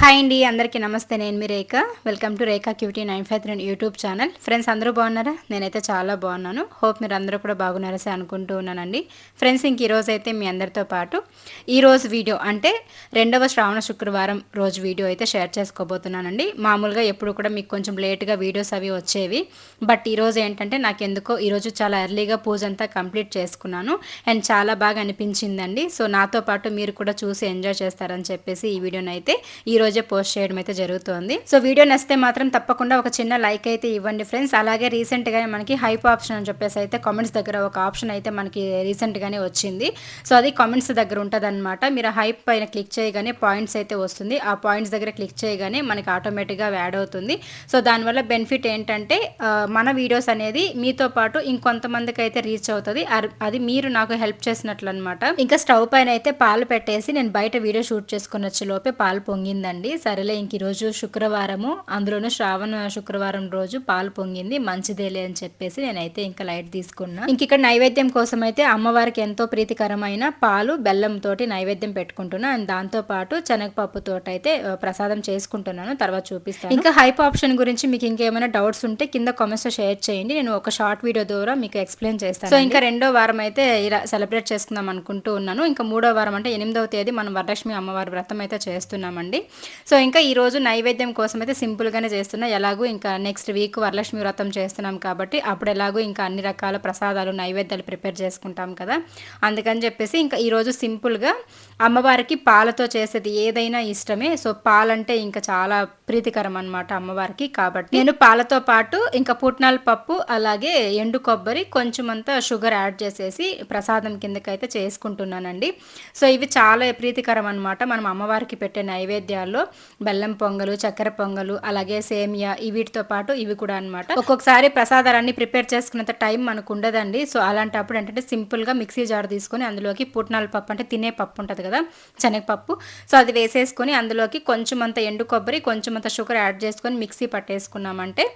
Hi అండి అందరికీ నమస్తే. నేను మీ Rekha. Welcome to Rekha cutie nine five three YouTube channel. Friends అందరూ బాగున్నారా? నేనైతే చాలా బాగున్నాను. హోప్ మీరు అందరూ కూడా బాగున్నారసే అనుకుంటూ ఉన్నానండి. ఫ్రెండ్స్ ఇంక ఈరోజు అయితే మీ అందరితో పాటు ఈరోజు వీడియో అంటే రెండవ శ్రావణ శుక్రవారం రోజు వీడియో అయితే షేర్ చేసుకోబోతున్నానండి. మామూలుగా ఎప్పుడు కూడా మీకు కొంచెం లేట్గా వీడియోస్ అవి వచ్చేవి. బట్ ఈరోజు ఏంటంటే నాకు ఎందుకో ఈరోజు చాలా ఎర్లీగా పూజ అంతా కంప్లీట్ చేసుకున్నాను. అండ్ చాలా బాగా అనిపించిందండి. సో నాతో పాటు మీరు కూడా చూసి ఎంజాయ్ చేస్తారని చెప్పేసి ఈ వీడియోని అయితే ఈరోజు రోజే పోస్ట్ చేయడం అయితే జరుగుతుంది. సో వీడియో నచ్చితే మాత్రం తప్పకుండా ఒక చిన్న లైక్ అయితే ఇవ్వండి ఫ్రెండ్స్. అలాగే రీసెంట్గా మనకి హైప్ ఆప్షన్ అని చెప్పేసి అయితే కామెంట్స్ దగ్గర ఒక ఆప్షన్ అయితే మనకి రీసెంట్గానే వచ్చింది. సో అది కామెంట్స్ దగ్గర ఉంటుంది అనమాట మీరు హైప్ పైన క్లిక్ చేయగానే పాయింట్స్ అయితే వస్తుంది. ఆ పాయింట్స్ దగ్గర క్లిక్ చేయగానే మనకి ఆటోమేటిక్గా యాడ్ అవుతుంది. సో దానివల్ల బెనిఫిట్ ఏంటంటే మన వీడియోస్ అనేది మీతో పాటు ఇంకొంతమందికి అయితే రీచ్ అవుతుంది. అది మీరు నాకు హెల్ప్ చేసినట్లు అనమాట ఇంకా స్టవ్ పైన అయితే పాలు పెట్టేసి నేను బయట వీడియో షూట్ చేసుకుని వచ్చే లోపే పాలు పొంగిందండి అండి సరేలే ఇంక ఈరోజు శుక్రవారము. అందులోనూ శ్రావణ శుక్రవారం రోజు పాలు పొంగింది. మంచిదేలే అని చెప్పేసి నేనైతే ఇంకా లైట్ తీసుకున్నా. ఇంక ఇక్కడ నైవేద్యం కోసం అయితే అమ్మవారికి ఎంతో ప్రీతికరమైన పాలు బెల్లం తోటి నైవేద్యం పెట్టుకుంటున్నా. అండ్ దాంతో పాటు శనగపప్పు తోటి అయితే ప్రసాదం చేసుకుంటున్నాను. తర్వాత చూపిస్తాను. ఇంకా హైప్ ఆప్షన్ గురించి మీకు ఇంకేమైనా డౌట్స్ ఉంటే కింద కామెంట్స్ షేర్ చేయండి. నేను ఒక షార్ట్ వీడియో ద్వారా మీకు ఎక్స్ప్లెయిన్ చేస్తాను సో ఇంకా రెండో వారం అయితే ఇలా సెలబ్రేట్ చేసుకుందాం అనుకుంటూ ఉన్నాను. ఇంకా మూడో వారం అంటే ఎనిమిదవ తేదీ మనం వరలక్ష్మి అమ్మవారి వ్రతం అయితే చేస్తున్నామండి. సో ఇంకా ఈరోజు నైవేద్యం కోసం అయితే సింపుల్గానే చేస్తున్నా. ఎలాగో ఇంకా నెక్స్ట్ వీక్ వరలక్ష్మి వ్రతం చేస్తున్నాం కాబట్టి అప్పుడు ఎలాగో ఇంకా అన్ని రకాల ప్రసాదాలు నైవేద్యాలు ప్రిపేర్ చేసుకుంటాం కదా. అందుకని చెప్పేసి ఇంకా ఈరోజు సింపుల్గా అమ్మవారికి పాలతో చేసేది ఏదైనా ఇష్టమే. సో పాలంటే ఇంకా చాలా ప్రీతికరం అనమాట అమ్మవారికి కాబట్టి. నేను పాలతో పాటు ఇంకా పుట్నాల పప్పు అలాగే ఎండు కొబ్బరి కొంచెం అంతా షుగర్ యాడ్ చేసేసి ప్రసాదం కిందకైతే చేసుకుంటున్నానండి. సో ఇవి చాలా ప్రీతికరం అనమాట మనం అమ్మవారికి పెట్టే నైవేద్యాలు నైవేద్యాల్లో బెల్లం పొంగలు చక్కెర పొంగలు అలాగే సేమియా వీటితో పాటు ఇవి కూడా అనమాట ఒక్కొక్కసారి ప్రసాదాలన్నీ ప్రిపేర్ చేసుకున్నంత టైం మనకు ఉండదండి. సో అలాంటప్పుడు ఏంటంటే సింపుల్గా మిక్సీ జార్ తీసుకొని అందులోకి పుట్నాల పప్పు అంటే తినే పప్పు ఉంటుంది కదా శనగపప్పు. సో అది వేసేసుకొని అందులోకి కొంచెం అంత ఎండు కొబ్బరి కొంచెం అంత షుగర్ యాడ్ చేసుకొని మిక్సీ పట్టేసుకున్నామంటే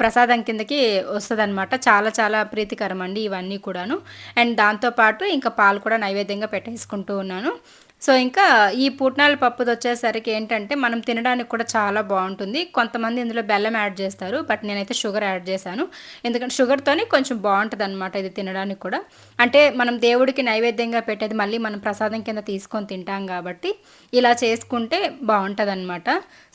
ప్రసాదం కిందకి వస్తుంది చాలా చాలా ప్రీతికరం అండి ఇవన్నీ కూడాను. అండ్ దాంతోపాటు ఇంకా పాలు కూడా నైవేద్యంగా పెట్టేసుకుంటూ ఉన్నాను. సో ఇంకా ఈ పుట్నాల పప్పుది వచ్చేసరికి ఏంటంటే మనం తినడానికి కూడా చాలా బాగుంటుంది. కొంతమంది ఇందులో బెల్లం యాడ్ చేస్తారు బట్ నేనైతే షుగర్ యాడ్ చేశాను. ఎందుకంటే షుగర్తోనే కొంచెం బాగుంటుంది అనమాట ఇది తినడానికి కూడా. అంటే మనం దేవుడికి నైవేద్యంగా పెట్టేది మళ్ళీ మనం ప్రసాదం కింద తీసుకొని తింటాం కాబట్టి ఇలా చేసుకుంటే బాగుంటుంది అనమాట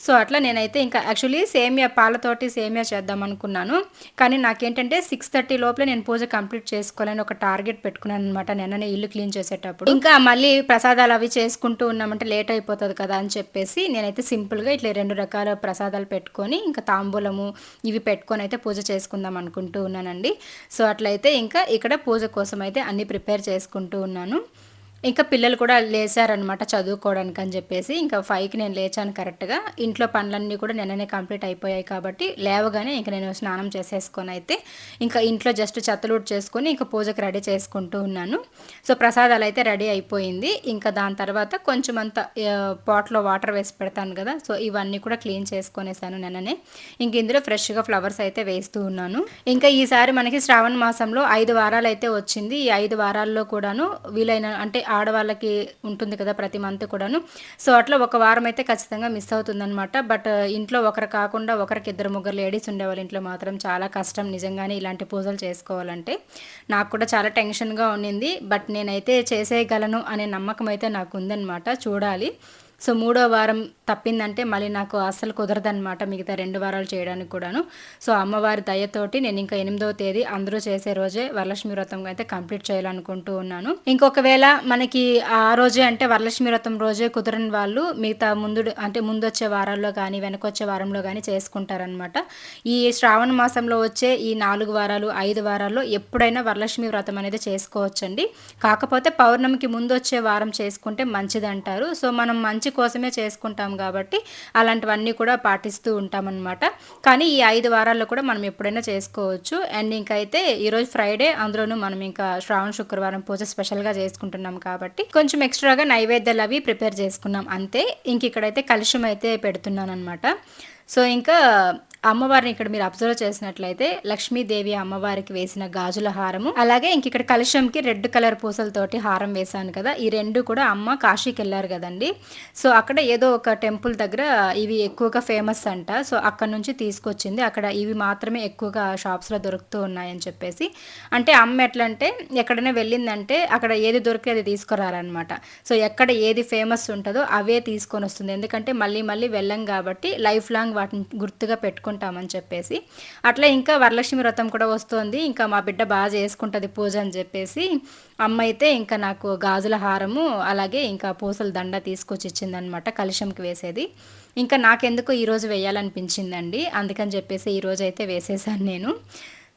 సో అట్లా నేనైతే ఇంకా యాక్చువల్లీ సేమియా పాలతోటి సేమియా చేద్దాం అనుకున్నాను. కానీ నాకేంటంటే సిక్స్ థర్టీ లోపల నేను పూజ కంప్లీట్ చేసుకోవాలని ఒక టార్గెట్ పెట్టుకున్నాను అనమాట నిన్ననే ఇల్లు క్లీన్ చేసేటప్పుడు. ఇంకా మళ్ళీ ప్రసాదాలు అవి చేసుకుంటూ ఉన్నామంటే లేట్ అయిపోతుంది కదా అని చెప్పేసి నేనైతే సింపుల్గా ఇట్లా రెండు రకాల ప్రసాదాలు పెట్టుకొని ఇంకా తాంబూలము ఇవి పెట్టుకొని అయితే పూజ చేసుకుందాం అనుకుంటూ ఉన్నానండి. సో అట్లయితే ఇంకా ఇక్కడ పూజ కోసం అయితే అన్నీ ప్రిపేర్ చేసుకుంటూ ఉన్నాను. ఇంకా పిల్లలు కూడా లేచారనమాట చదువుకోవడానికి అని చెప్పేసి. ఇంకా ఫైవ్కి నేను లేచాను కరెక్ట్గా ఇంట్లో పనులన్నీ కూడా నిన్ననే కంప్లీట్ అయిపోయాయి కాబట్టి లేవగానే ఇంకా నేను స్నానం చేసేసుకొని అయితే ఇంకా ఇంట్లో జస్ట్ చెత్తలూట్ చేసుకొని ఇంకా పూజకి రెడీ చేసుకుంటూ ఉన్నాను. సో ప్రసాదాలు అయితే రెడీ అయిపోయింది. ఇంకా దాని తర్వాత కొంచెం అంత పాట్లో వాటర్ వేసి పెడతాను కదా. సో ఇవన్నీ కూడా క్లీన్ చేసుకొనేసాను నిన్ననే. ఇంక ఇందులో ఫ్రెష్గా ఫ్లవర్స్ అయితే వేస్తూ ఉన్నాను. ఇంకా ఈసారి మనకి శ్రావణ మాసంలో ఐదు వారాలు అయితే వచ్చింది. ఈ ఐదు వారాల్లో కూడాను వీలైన అంటే ఆడవాళ్ళకి ఉంటుంది కదా ప్రతి మంత్ కూడాను. సో అట్లా ఒక వారం అయితే ఖచ్చితంగా మిస్ అవుతుందనమాట బట్ ఇంట్లో ఒకరు కాకుండా ఒకరికి ఇద్దరు ముగ్గురు లేడీస్ ఉండేవాళ్ళు ఇంట్లో మాత్రం చాలా కష్టం నిజంగానే ఇలాంటి పూజలు చేసుకోవాలంటే. నాకు కూడా చాలా టెన్షన్గా ఉండింది. బట్ నేనైతే చేసేయగలను అనే నమ్మకం అయితే నాకు ఉందన్నమాట. చూడాలి. సో మూడో వారం తప్పిందంటే మళ్ళీ నాకు అస్సలు కుదరదనమాట మిగతా రెండు వారాలు చేయడానికి కూడాను. సో అమ్మవారి దయతోటి నేను ఇంకా ఎనిమిదవ తేదీ అందరూ చేసే రోజే వరలక్ష్మి వ్రతం అయితే కంప్లీట్ చేయాలనుకుంటూ ఉన్నాను. ఇంకొకవేళ మనకి ఆ రోజే అంటే వరలక్ష్మి వ్రతం రోజే కుదరని వాళ్ళు మిగతా ముందు అంటే ముందు వచ్చే వారాల్లో కానీ వెనకొచ్చే వారంలో కానీ చేసుకుంటారనమాట ఈ శ్రావణ మాసంలో వచ్చే ఈ నాలుగు వారాలు ఐదు వారాల్లో ఎప్పుడైనా వరలక్ష్మి వ్రతం అనేది చేసుకోవచ్చండి. కాకపోతే పౌర్ణమికి ముందు వచ్చే వారం చేసుకుంటే మంచిదంటారు. సో మనం మంచి మంచి కోసమే చేసుకుంటాం కాబట్టి అలాంటివన్నీ కూడా పాటిస్తూ ఉంటామన్నమాట. కానీ ఈ ఐదు వారాల్లో కూడా మనం ఎప్పుడైనా చేసుకోవచ్చు. అండ్ ఇంకైతే ఈరోజు ఫ్రైడే అందులోనూ మనం ఇంకా శ్రావణ శుక్రవారం పూజ స్పెషల్గా చేసుకుంటున్నాం కాబట్టి కొంచెం ఎక్స్ట్రాగా నైవేద్యాలు అవి ప్రిపేర్ చేసుకున్నాం. అంతే. ఇంక ఇక్కడైతే కలుషం అయితే పెడుతున్నాను అనమాట సో ఇంకా అమ్మవారిని ఇక్కడ మీరు అబ్జర్వ్ చేసినట్లయితే లక్ష్మీదేవి అమ్మవారికి వేసిన గాజుల హారము అలాగే ఇంక ఇక్కడ కలశంకి రెడ్ కలర్ పూసలతోటి హారం వేశాను కదా ఈ రెండు కూడా అమ్మ కాశీకి వెళ్ళారు కదండి. సో అక్కడ ఏదో ఒక టెంపుల్ దగ్గర ఇవి ఎక్కువగా ఫేమస్ అంట. సో అక్కడ నుంచి తీసుకొచ్చింది. అక్కడ ఇవి మాత్రమే ఎక్కువగా షాప్స్లో దొరుకుతూ ఉన్నాయని చెప్పేసి. అంటే అమ్మ ఎట్లా అంటే ఎక్కడైనా వెళ్ళిందంటే అక్కడ ఏది దొరికితే అది తీసుకురారనమాట సో ఎక్కడ ఏది ఫేమస్ ఉంటుందో అవే తీసుకొని వస్తుంది. ఎందుకంటే మళ్ళీ మళ్ళీ వెళ్ళం కాబట్టి లైఫ్ లాంగ్ వాటిని గుర్తుగా చేసుకుంటామని చెప్పేసి. అట్లా ఇంకా వరలక్ష్మి వ్రతం కూడా వస్తుంది. ఇంకా మా బిడ్డ బాగా చేసుకుంటుంది పూజ అని చెప్పేసి. అమ్మ అయితే ఇంకా నాకు గాజుల హారము అలాగే ఇంకా పూసల దండ తీసుకొచ్చి ఇచ్చిందనమాట కలుషంకి వేసేది. ఇంకా నాకెందుకు ఈరోజు వేయాలనిపించిందండి. అందుకని చెప్పేసి ఈరోజు అయితే వేసేసాను నేను.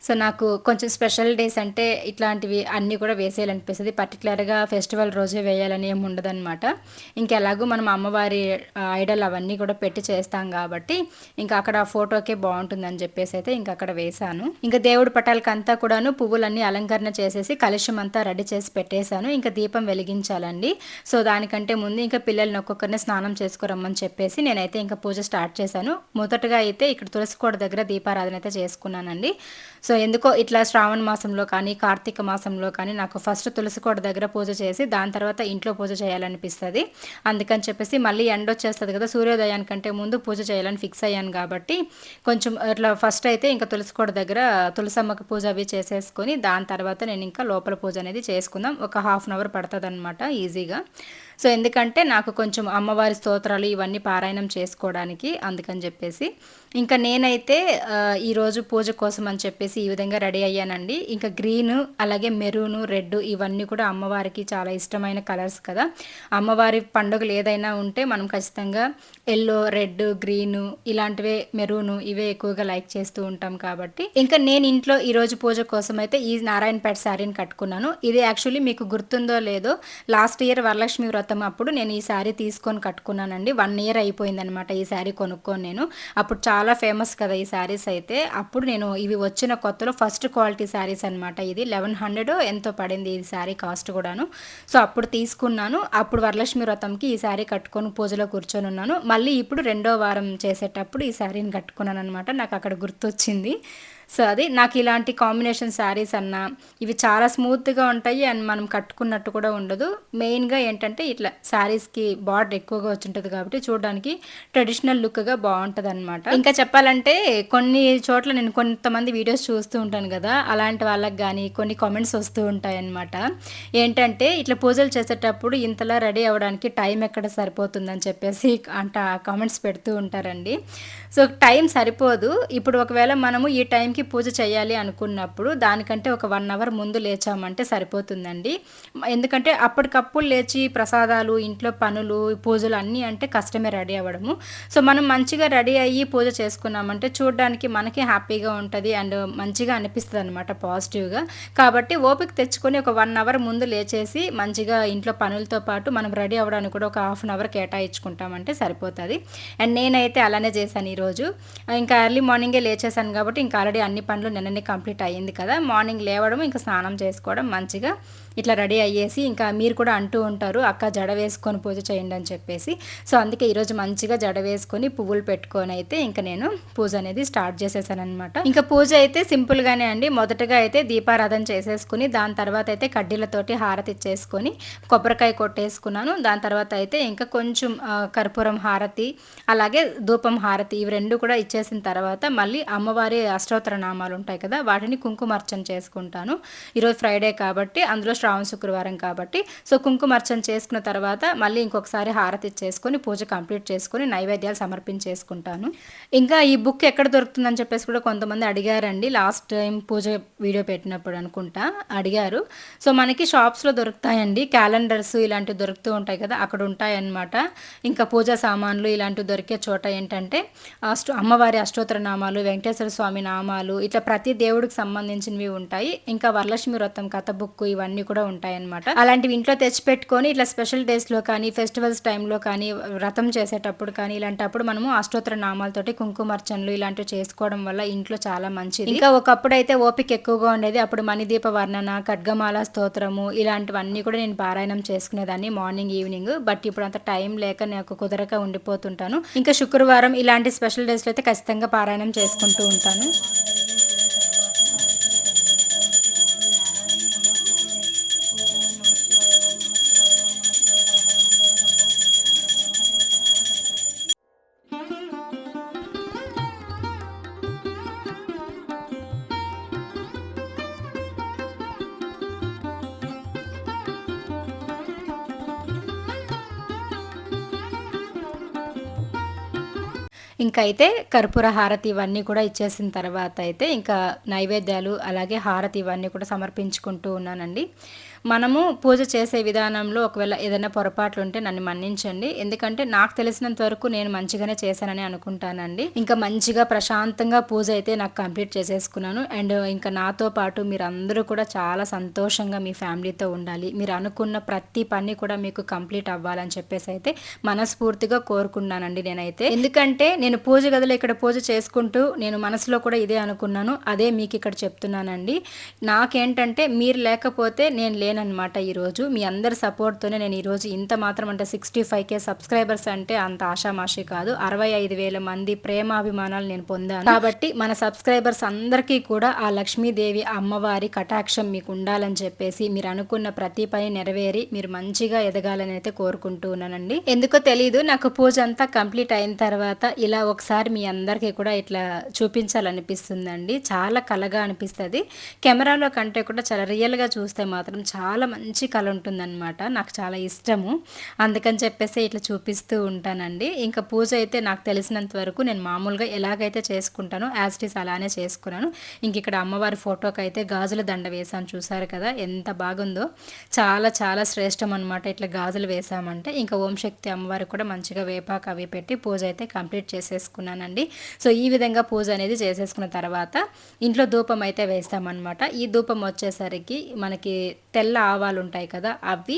సో నాకు కొంచెం స్పెషల్ డేస్ అంటే ఇట్లాంటివి అన్నీ కూడా వేసేయాలనిపిస్తుంది. పర్టికులర్గా ఫెస్టివల్ రోజే వేయాలని ఏమి ఉండదన్నమాట. ఇంకెలాగో మనం అమ్మవారి ఐడల్ అవన్నీ కూడా పెట్టి చేస్తాం కాబట్టి ఇంకా అక్కడ ఫోటోకే బాగుంటుందని చెప్పేసి అయితే ఇంకా అక్కడ వేశాను. ఇంకా దేవుడి పటాలకంతా కూడాను పువ్వులన్నీ అలంకరణ చేసేసి కలుషం అంతా రెడీ చేసి పెట్టేశాను. ఇంకా దీపం వెలిగించాలండి. సో దానికంటే ముందు ఇంకా పిల్లల్ని ఒక్కొక్కరిని స్నానం చేసుకురమ్మని చెప్పేసి నేనైతే ఇంకా పూజ స్టార్ట్ చేశాను. మొదటగా అయితే ఇక్కడ తులసి కోట దగ్గర దీపారాధన అయితే చేసుకున్నానండి. సో ఎందుకో ఇట్లా శ్రావణ మాసంలో కానీ కార్తీక మాసంలో కానీ నాకు ఫస్ట్ తులసి కోట దగ్గర పూజ చేసి దాని తర్వాత ఇంట్లో పూజ చేయాలనిపిస్తుంది. అందుకని చెప్పేసి మళ్ళీ ఎండ వచ్చేస్తుంది కదా సూర్యోదయానికంటే ముందు పూజ చేయాలని ఫిక్స్ అయ్యాను కాబట్టి కొంచెం ఇట్లా ఫస్ట్ అయితే ఇంకా తులసి కోట దగ్గర తులసమ్మకి పూజ అవి చేసేసుకొని దాని తర్వాత నేను ఇంకా లోపల పూజ అనేది చేసుకుందాం. ఒక హాఫ్ అన్ అవర్ పడుతుంది అనమాట ఈజీగా. సో ఎందుకంటే నాకు కొంచెం అమ్మవారి స్తోత్రాలు ఇవన్నీ పారాయణం చేసుకోవడానికి అందుకని చెప్పేసి. ఇంకా నేనైతే ఈరోజు పూజ కోసం అని చెప్పేసి ఈ విధంగా రెడీ అయ్యానండి. ఇంకా గ్రీన్ అలాగే మెరూను రెడ్ ఇవన్నీ కూడా అమ్మవారికి చాలా ఇష్టమైన కలర్స్ కదా. అమ్మవారి పండుగలు ఏదైనా ఉంటే మనం ఖచ్చితంగా ఎల్లో రెడ్ గ్రీను ఇలాంటివే మెరూను ఇవే ఎక్కువగా లైక్ చేస్తూ ఉంటాం కాబట్టి. ఇంకా నేను ఇంట్లో ఈరోజు పూజ కోసం అయితే ఈ నారాయణపేట శారీని కట్టుకున్నాను. ఇది యాక్చువల్లీ మీకు గుర్తుందో లేదో లాస్ట్ ఇయర్ వరలక్ష్మి వ్రతం అప్పుడు నేను ఈ శారీ తీసుకొని కట్టుకున్నానండి. వన్ ఇయర్ అయిపోయిందనమాట ఈ శారీ కొనుక్కొని నేను. అప్పుడు చాలా ఫేమస్ కదా ఈ శారీస్ అయితే. అప్పుడు నేను ఇవి వచ్చిన కొత్తలో ఫస్ట్ క్వాలిటీ శారీస్ అనమాట ఇది. లెవెన్ హండ్రెడ్ ఎంతో పడింది ఈ శారీ కాస్ట్ కూడాను. సో అప్పుడు తీసుకున్నాను. అప్పుడు వరలక్ష్మి వ్రతంకి ఈ శారీ కట్టుకొని పూజలో కూర్చొని ఉన్నాను. మళ్ళీ ఇప్పుడు రెండో వారం చేసేటప్పుడు ఈ శారీని కట్టుకున్నాను అనమాట నాకు అక్కడ గుర్తొచ్చింది. సో అది నాకు ఇలాంటి కాంబినేషన్ శారీస్ అన్న ఇవి చాలా స్మూత్గా ఉంటాయి అండ్ మనం కట్టుకున్నట్టు కూడా ఉండదు. మెయిన్గా ఏంటంటే ఇట్లా శారీస్కి బార్డర్ ఎక్కువగా వచ్చి ఉంటుంది కాబట్టి చూడడానికి ట్రెడిషనల్ లుక్గా బాగుంటుంది అనమాట ఇంకా చెప్పాలంటే కొన్ని చోట్ల నేను కొంతమంది వీడియోస్ చూస్తూ ఉంటాను కదా అలాంటి వాళ్ళకి కానీ కొన్ని కామెంట్స్ వస్తూ ఉంటాయి అనమాట ఏంటంటే ఇట్లా పూజలు చేసేటప్పుడు ఇంతలా రెడీ అవ్వడానికి టైం ఎక్కడ సరిపోతుందని చెప్పేసి అంట కామెంట్స్ పెడుతూ ఉంటారండి. సో టైం సరిపోదు. ఇప్పుడు ఒకవేళ మనము ఈ టైంకి టైంకి పూజ చేయాలి అనుకున్నప్పుడు దానికంటే ఒక వన్ అవర్ ముందు లేచామంటే సరిపోతుందండి. ఎందుకంటే అప్పటికప్పుడు లేచి ప్రసాదాలు ఇంట్లో పనులు పూజలు అన్నీ అంటే కష్టమే రెడీ అవ్వడము. సో మనం మంచిగా రెడీ అయ్యి పూజ చేసుకున్నామంటే చూడడానికి మనకి హ్యాపీగా ఉంటుంది అండ్ మంచిగా అనిపిస్తుంది అనమాట పాజిటివ్గా. కాబట్టి ఓపిక తెచ్చుకొని ఒక వన్ అవర్ ముందు లేచేసి మంచిగా ఇంట్లో పనులతో పాటు మనం రెడీ అవ్వడానికి కూడా ఒక హాఫ్ అన్ అవర్ కేటాయించుకుంటామంటే సరిపోతుంది. అండ్ నేనైతే అలానే చేశాను ఈరోజు. ఇంకా ఎర్లీ మార్నింగే లేచేసాను కాబట్టి ఇంకా ఆల్రెడీ అన్ని పనులు నిన్ననే కంప్లీట్ అయ్యింది కదా. మార్నింగ్ లేవడం ఇంకా స్నానం చేసుకోవడం మంచిగా ఇట్లా రెడీ అయ్యేసి ఇంకా మీరు కూడా అంటూ ఉంటారు అక్క జడ వేసుకొని పూజ చేయండి అని చెప్పేసి. సో అందుకే ఈరోజు మంచిగా జడ వేసుకొని పువ్వులు పెట్టుకొని అయితే ఇంకా నేను పూజ అనేది స్టార్ట్ చేసేసానమాట ఇంకా పూజ అయితే సింపుల్గానే అండి. మొదటగా అయితే దీపారాధన చేసేసుకుని దాని తర్వాత అయితే కడ్డీలతోటి హారతి ఇచ్చేసుకొని కొబ్బరికాయ కొట్టేసుకున్నాను. దాని తర్వాత అయితే ఇంకా కొంచెం కర్పూరం హారతి అలాగే ధూపం హారతి ఇవి రెండు కూడా ఇచ్చేసిన తర్వాత మళ్ళీ అమ్మవారి అష్టోత్తర నామాలు ఉంటాయి కదా వాటిని కుంకుమార్చన చేసుకుంటాను. ఈరోజు ఫ్రైడే కాబట్టి అందులో శ్రావణ శుక్రవారం కాబట్టి. సో కుంకుమార్చన చేసుకున్న తర్వాత మళ్ళీ ఇంకొకసారి హారతి చేసుకొని పూజ కంప్లీట్ చేసుకొని నైవేద్యాలు సమర్పించేసుకుంటాను. ఇంకా ఈ బుక్ ఎక్కడ దొరుకుతుందని చెప్పేసి కూడా కొంతమంది అడిగారండి. లాస్ట్ టైం పూజ వీడియో పెట్టినప్పుడు అనుకుంటా అడిగారు. సో మనకి షాప్స్లో దొరుకుతాయండి. క్యాలెండర్స్ ఇలాంటివి దొరుకుతూ ఉంటాయి కదా అక్కడ ఉంటాయన్నమాట. ఇంకా పూజా సామాన్లు ఇలాంటివి దొరికే చోట ఏంటంటే అష్ట అమ్మవారి అష్టోత్తర నామాలు వెంకటేశ్వర స్వామి నామాలు ఇట్లా ప్రతి దేవుడికి సంబంధించినవి ఉంటాయి. ఇంకా వరలక్ష్మి వ్రతం కథ బుక్ ఇవన్నీ కూడా కూడా ఉంటాయన్నమాట. అలాంటివి ఇంట్లో తెచ్చిపెట్టుకొని ఇట్లా స్పెషల్ డేస్లో కానీ ఫెస్టివల్స్ టైంలో కానీ వ్రతం చేసేటప్పుడు కానీ ఇలాంటప్పుడు మనము అష్టోత్తర నామాలతోటి కుంకుమర్చనలు ఇలాంటివి చేసుకోవడం వల్ల ఇంట్లో చాలా మంచిది. ఇంకా ఒకప్పుడు అయితే ఓపిక ఎక్కువగా ఉండేది. అప్పుడు మణిదీప వర్ణన ఖడ్గమాల స్తోత్రము ఇలాంటివన్నీ కూడా నేను పారాయణం చేసుకునేదాన్ని మార్నింగ్ ఈవినింగ్ బట్ ఇప్పుడు అంత టైం లేక నాకు కుదరక ఉండిపోతుంటాను. ఇంకా శుక్రవారం ఇలాంటి స్పెషల్ డేస్లో అయితే ఖచ్చితంగా పారాయణం చేసుకుంటూ ఉంటాను. ఇంకా అయితే కర్పూర హారతి ఇవన్నీ కూడా ఇచ్చేసిన తర్వాత అయితే ఇంకా నైవేద్యాలు అలాగే హారతి ఇవన్నీ కూడా సమర్పించుకుంటూ ఉన్నానండి. మనము పూజ చేసే విధానంలో ఒకవేళ ఏదైనా పొరపాట్లు ఉంటే నన్ను మన్నించండి. ఎందుకంటే నాకు తెలిసినంత వరకు నేను మంచిగానే చేశానని అనుకుంటానండి. ఇంకా మంచిగా ప్రశాంతంగా పూజ అయితే నాకు కంప్లీట్ చేసేసుకున్నాను. అండ్ ఇంకా నాతో పాటు మీరందరూ కూడా చాలా సంతోషంగా మీ ఫ్యామిలీతో ఉండాలి. మీరు అనుకున్న ప్రతి పని కూడా మీకు కంప్లీట్ అవ్వాలని చెప్పేసి అయితే మనస్ఫూర్తిగా కోరుకున్నానండి నేనైతే. ఎందుకంటే నేను పూజ గదిలో ఇక్కడ పూజ చేసుకుంటూ నేను మనసులో కూడా ఇదే అనుకున్నాను. అదే మీకు ఇక్కడ చెప్తున్నానండి. నాకేంటంటే మీరు లేకపోతే నేను లేనమాట ఈరోజు. మీ అందరి సపోర్ట్తోనే నేను ఈరోజు ఇంత మాత్రం అంటే సిక్స్టీ ఫైవ్ కే సబ్స్క్రైబర్స్ అంటే అంత ఆషామాషి కాదు. అరవై ఐదు వేల మంది ప్రేమాభిమానాలు నేను పొందాను. కాబట్టి మన సబ్స్క్రైబర్స్ అందరికీ కూడా ఆ లక్ష్మీదేవి అమ్మవారి కటాక్షం మీకు ఉండాలని చెప్పేసి మీరు అనుకున్న ప్రతి పని నెరవేరి మీరు మంచిగా ఎదగాలని అయితే కోరుకుంటూ ఉన్నానండి. ఎందుకో తెలీదు నాకు పూజ అంతా కంప్లీట్ అయిన తర్వాత ఇలా ఒకసారి మీ అందరికీ కూడా ఇట్లా చూపించాలనిపిస్తుందండి. చాలా కలగా అనిపిస్తుంది. కెమెరాలో కంటే కూడా చాలా రియల్గా చూస్తే మాత్రం చాలా చాలా మంచి కళ ఉంటుందన్నమాట. నాకు చాలా ఇష్టము. అందుకని చెప్పేసి ఇట్లా చూపిస్తూ ఉంటానండి. ఇంకా పూజ అయితే నాకు తెలిసినంత వరకు నేను మామూలుగా ఎలాగైతే చేసుకుంటానో యాజ్ ఇట్ ఈస్ అలానే చేసుకున్నాను. ఇంక ఇక్కడ అమ్మవారి ఫోటోకి అయితే గాజుల దండ వేసాను చూసారు కదా ఎంత బాగుందో. చాలా చాలా శ్రేష్టం అనమాట ఇట్లా గాజులు వేసామంటే ఇంకా ఓం శక్తి అమ్మవారికి కూడా మంచిగా వేపాకు అవి పెట్టి పూజ అయితే కంప్లీట్ చేసేసుకున్నానండి. సో ఈ విధంగా పూజ అనేది చేసేసుకున్న తర్వాత ఇంట్లో ధూపం అయితే వేస్తామన్నమాట. ఈ ధూపం వచ్చేసరికి మనకి తెల్ల ఆవాలు ఉంటాయి కదా అవి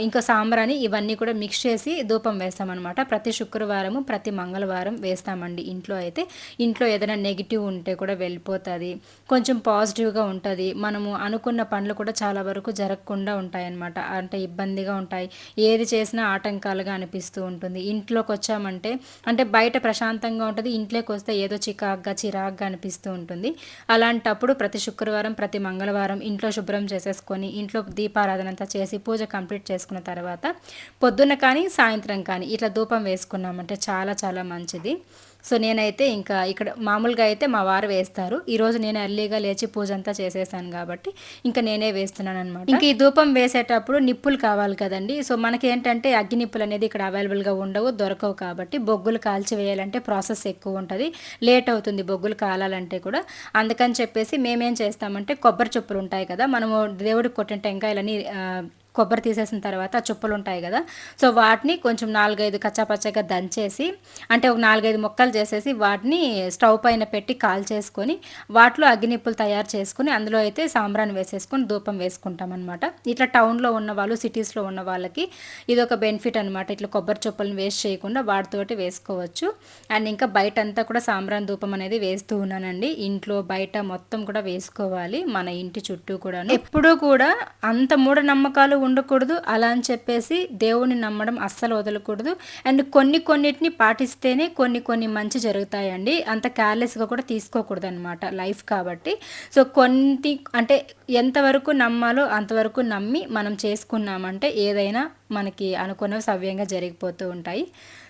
ఇంకా సాంబ్రాణి ఇవన్నీ కూడా మిక్స్ చేసి ధూపం వేస్తామన్నమాట. ప్రతి శుక్రవారము ప్రతి మంగళవారం వేస్తామండి ఇంట్లో అయితే. ఇంట్లో ఏదైనా నెగిటివ్ ఉంటే కూడా వెళ్ళిపోతుంది. కొంచెం పాజిటివ్గా ఉంటుంది. మనము అనుకున్న పనులు కూడా చాలా వరకు జరగకుండా ఉంటాయన్నమాట. అంటే ఇబ్బందిగా ఉంటాయి. ఏది చేసినా ఆటంకాలుగా అనిపిస్తూ ఉంటుంది. ఇంట్లోకి వచ్చామంటే అంటే బయట ప్రశాంతంగా ఉంటుంది. ఇంట్లోకి వస్తే ఏదో చికాగ్గా చిరాగ్గా అనిపిస్తూ ఉంటుంది. అలాంటప్పుడు ప్రతి శుక్రవారం ప్రతి మంగళవారం ఇంట్లో శుభ్రం చేసేసుకొని ఇంట్లో దీపారాధన అంతా చేసి పూజ కంప్లీట్ చేసుకున్న తర్వాత పొద్దున్న కానీ సాయంత్రం కానీ ఇట్లా ధూపం వేసుకున్నామంటే చాలా చాలా మంచిది. సో నేనైతే ఇంకా ఇక్కడ మామూలుగా అయితే మా వారు వేస్తారు. ఈరోజు నేను ఎర్లీగా లేచి పూజ అంతా చేసేసాను కాబట్టి ఇంకా నేనే వేస్తున్నాను అనమాట ఇంకా ఈ ధూపం వేసేటప్పుడు నిప్పులు కావాలి కదండి. సో మనకి ఏంటంటే అగ్గి నిప్పులు అనేది ఇక్కడ అవైలబుల్గా ఉండవు దొరకవు కాబట్టి బొగ్గులు కాల్చి వేయాలంటే ప్రాసెస్ ఎక్కువ ఉంటుంది. లేట్ అవుతుంది బొగ్గులు కాలాలంటే కూడా. అందుకని చెప్పేసి మేమేం చేస్తామంటే కొబ్బరి చొప్పులు ఉంటాయి కదా మనము దేవుడికి కొట్టిన టెంకాయలని కొబ్బరి తీసేసిన తర్వాత చుప్పలు ఉంటాయి కదా. సో వాటిని కొంచెం నాలుగైదు కచ్చాపచ్చగా దంచేసి అంటే ఒక నాలుగైదు ముక్కలు చేసేసి వాటిని స్టవ్ పైన పెట్టి కాల్ చేసుకొని వాటిలో అగ్గినిప్పులు తయారు చేసుకుని అందులో అయితే సాంబ్రాన్ని వేసేసుకొని ధూపం వేసుకుంటాం అనమాట ఇట్లా టౌన్లో ఉన్న వాళ్ళు సిటీస్లో ఉన్న వాళ్ళకి ఇది ఒక బెనిఫిట్ అనమాట ఇట్లా కొబ్బరి చుప్పలను వేస్ట్ చేయకుండా వాటితోటి వేసుకోవచ్చు. అండ్ ఇంకా బయట అంతా కూడా సాంబ్రాన్ ధూపం అనేది వేస్తూ ఉన్నానండి. ఇంట్లో బయట మొత్తం కూడా వేసుకోవాలి మన ఇంటి చుట్టూ కూడా ఎప్పుడూ కూడా అంత మూఢనమ్మకాలు ఉండకూడదు. అలా అని చెప్పేసి దేవుని నమ్మడం అస్సలు వదలకూడదు. అండ్ కొన్ని కొన్నిటిని పాటిస్తేనే కొన్ని కొన్ని మంచి జరుగుతాయండి. అంత కేర్లెస్గా కూడా తీసుకోకూడదు అనమాట లైఫ్ కాబట్టి. సో కొన్ని అంటే ఎంతవరకు నమ్మాలో అంతవరకు నమ్మి మనం చేసుకున్నామంటే ఏదైనా మనకి అనుకున్నవి సవ్యంగా జరిగిపోతూ ఉంటాయి.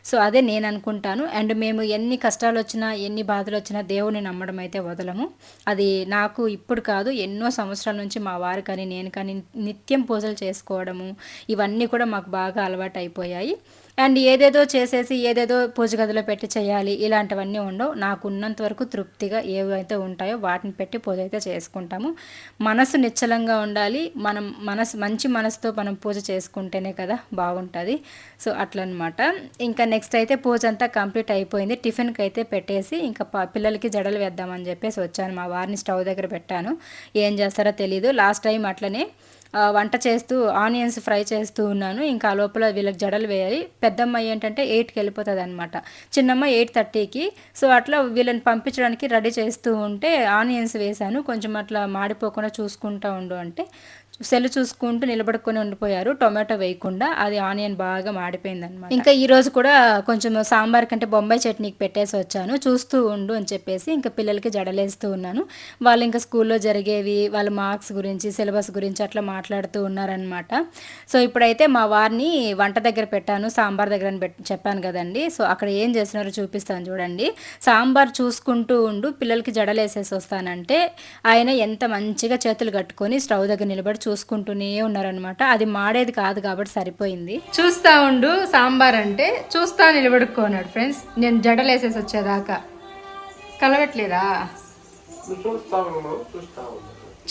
సో అదే నేను అనుకుంటాను. అండ్ మేము ఎన్ని కష్టాలు వచ్చినా ఎన్ని బాధలు వచ్చినా దేవుని నమ్మడం అయితే వదలము. అది నాకు ఇప్పుడు కాదు ఎన్నో సంవత్సరాల నుంచి మా వారు కానీ నేను కానీ నిత్యం పూజలు చేసుకోవడము ఇవన్నీ కూడా మాకు బాగా అలవాటు అయిపోయాయి అండ్ ఏదేదో చేసేసి ఏదేదో పూజ గదిలో పెట్టి చేయాలి ఇలాంటివన్నీ ఉండవు. నాకు ఉన్నంత వరకు తృప్తిగా ఏవైతే ఉంటాయో వాటిని పెట్టి పూజ అయితే చేసుకుంటాము. మనసు నిశ్చలంగా ఉండాలి. మనం మనసు మంచి మనసుతో మనం పూజ చేసుకుంటేనే కదా బాగుంటుంది. సో అట్లనమాట. ఇంకా నెక్స్ట్ అయితే పూజ అంతా కంప్లీట్ అయిపోయింది. టిఫిన్కి అయితే పెట్టేసి ఇంకా పిల్లలకి జడలు వేద్దామని చెప్పేసి వచ్చాను. మా వారిని స్టవ్ దగ్గర పెట్టాను. ఏం చేస్తారో తెలీదు. లాస్ట్ టైం అట్లనే వంట చేస్తూ ఆనియన్స్ ఫ్రై చేస్తూ ఉన్నాను. ఇంకా ఆ లోపల వీళ్ళకి జడలు వేయాలి. పెద్దమ్మాయి ఏంటంటే ఎయిట్కి వెళ్ళిపోతుంది అనమాట చిన్నమ్మ ఎయిట్ థర్టీకి. సో అట్లా వీళ్ళని పంపించడానికి రెడీ చేస్తూ ఉంటే ఆనియన్స్ వేశాను. కొంచెం అట్లా మాడిపోకుండా చూసుకుంటా ఉండు అంటే. సెల్ చూసుకుంటూ నిలబడుకొని ఉండిపోయారు. టొమాటో వేయకుండా అది ఆనియన్ బాగా మాడిపోయింది అనమాట ఇంకా ఈ రోజు కూడా కొంచెం సాంబార్ కంటే బొంబాయి చట్నీకి పెట్టేసి వచ్చాను. చూస్తూ ఉండు అని చెప్పేసి ఇంకా పిల్లలకి జడలేస్తూ ఉన్నాను. వాళ్ళు ఇంకా స్కూల్లో జరిగేవి వాళ్ళ మార్క్స్ గురించి సిలబస్ గురించి అట్లా మాట్లాడుతూ ఉన్నారనమాట సో ఇప్పుడైతే మా వారిని వంట దగ్గర పెట్టాను సాంబార్ దగ్గర అని చెప్పాను కదండి. సో అక్కడ ఏం చేస్తున్నారో చూపిస్తాను చూడండి. సాంబార్ చూసుకుంటూ ఉండు పిల్లలకి జడలేసేసి వస్తానంటే ఆయన ఎంత మంచిగా చేతులు కట్టుకొని స్టవ్ దగ్గర నిలబడి చూసుకుంటూనే ఉన్నారనమాట అది మాడేది కాదు కాబట్టి సరిపోయింది. చూస్తా ఉండు సాంబార్ అంటే చూస్తా నిలబడుకోన్నాడు ఫ్రెండ్స్. నేను జడలేసేసి వచ్చేదాకా. కలవట్లేదా? నువ్వు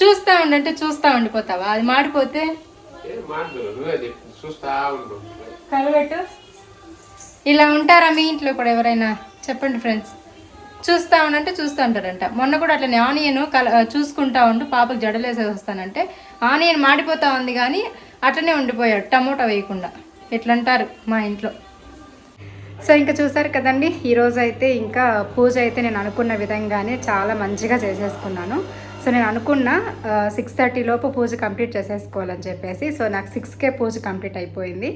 చూస్తా ఉండంటే చూస్తా ఉండిపోతావా? అది మాడిపోతే? కలబెట్టు ఇలా ఉంటారా మీ ఇంట్లో కూడా ఎవరైనా? చెప్పండి ఫ్రెండ్స్. చూస్తా ఉండంటే చూస్తూ ఉంటాడంట మొన్న కూడా అట్లనే ఆనియన్ కల చూసుకుంటా ఉండు పాపకు జడలేసే వస్తానంటే ఆనియన్ మాడిపోతా ఉంది కానీ అట్లనే ఉండిపోయాడు టమోటా వేయకుండా. ఎట్లంటారు మా ఇంట్లో. సో ఇంకా చూసారు కదండి ఈరోజు అయితే ఇంకా పూజ అయితే నేను అనుకున్న విధంగానే చాలా మంచిగా చేసేసుకున్నాను. సో నేను అనుకున్న సిక్స్ థర్టీ లోపు పూజ కంప్లీట్ చేసేసుకోవాలని చెప్పేసి సో నాకు సిక్స్కే పూజ కంప్లీట్ అయిపోయింది.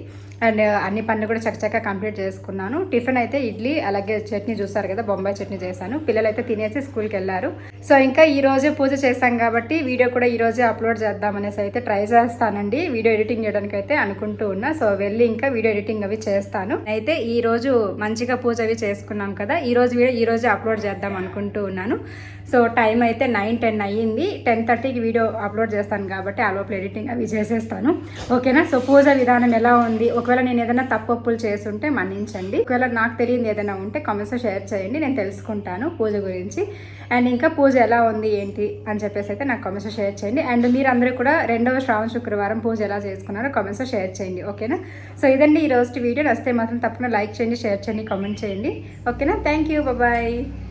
అండ్ అన్ని పనులు కూడా చక్కచక్క కంప్లీట్ చేసుకున్నాను. టిఫిన్ అయితే ఇడ్లీ అలాగే చట్నీ చూసారు కదా బొంబాయి చట్నీ చేశాను. పిల్లలు అయితే తినేసి స్కూల్కి వెళ్ళారు. సో ఇంకా ఈ రోజే పూజ చేశాం కాబట్టి వీడియో కూడా ఈ రోజే అప్లోడ్ చేద్దామనేసి అయితే ట్రై చేస్తానండి. వీడియో ఎడిటింగ్ చేయడానికి అయితే అనుకుంటూ ఉన్నా. సో వెళ్ళి ఇంకా వీడియో ఎడిటింగ్ అవి చేస్తాను. అయితే ఈ రోజు మంచిగా పూజ అవి చేసుకున్నాం కదా ఈ రోజు వీడియో ఈ రోజే అప్లోడ్ చేద్దాం అనుకుంటూ ఉన్నాను. సో టైం అయితే నైన్ టెన్ అయ్యింది. టెన్ థర్టీకి వీడియో అప్లోడ్ చేస్తాను కాబట్టి ఆ లోపల ఎడిటింగ్ అవి చేసేస్తాను. ఓకేనా? సో పూజ విధానం ఎలా ఉంది? ఒకవేళ నేను ఏదైనా తప్పప్పులు చేస్తుంటే మన్నించండి. ఒకవేళ నాకు తెలియదు ఏదైనా ఉంటే కామెంట్స్లో షేర్ చేయండి. నేను తెలుసుకుంటాను పూజ గురించి. అండ్ ఇంకా పూజ ఎలా ఉంది ఏంటి అని చెప్పేసి అయితే నాకు కామెంట్స్లో షేర్ చేయండి. అండ్ మీరు కూడా రెండవ శ్రావణ శుక్రవారం పూజ ఎలా చేసుకున్నారో కామెంట్స్లో షేర్ చేయండి. ఓకేనా సో ఇదండి ఈ రోజు వీడియో. వస్తే మాత్రం తప్పకుండా లైక్ చేయండి షేర్ చేయండి కామెంట్ చేయండి. ఓకేనా థ్యాంక్ యూ బాయ్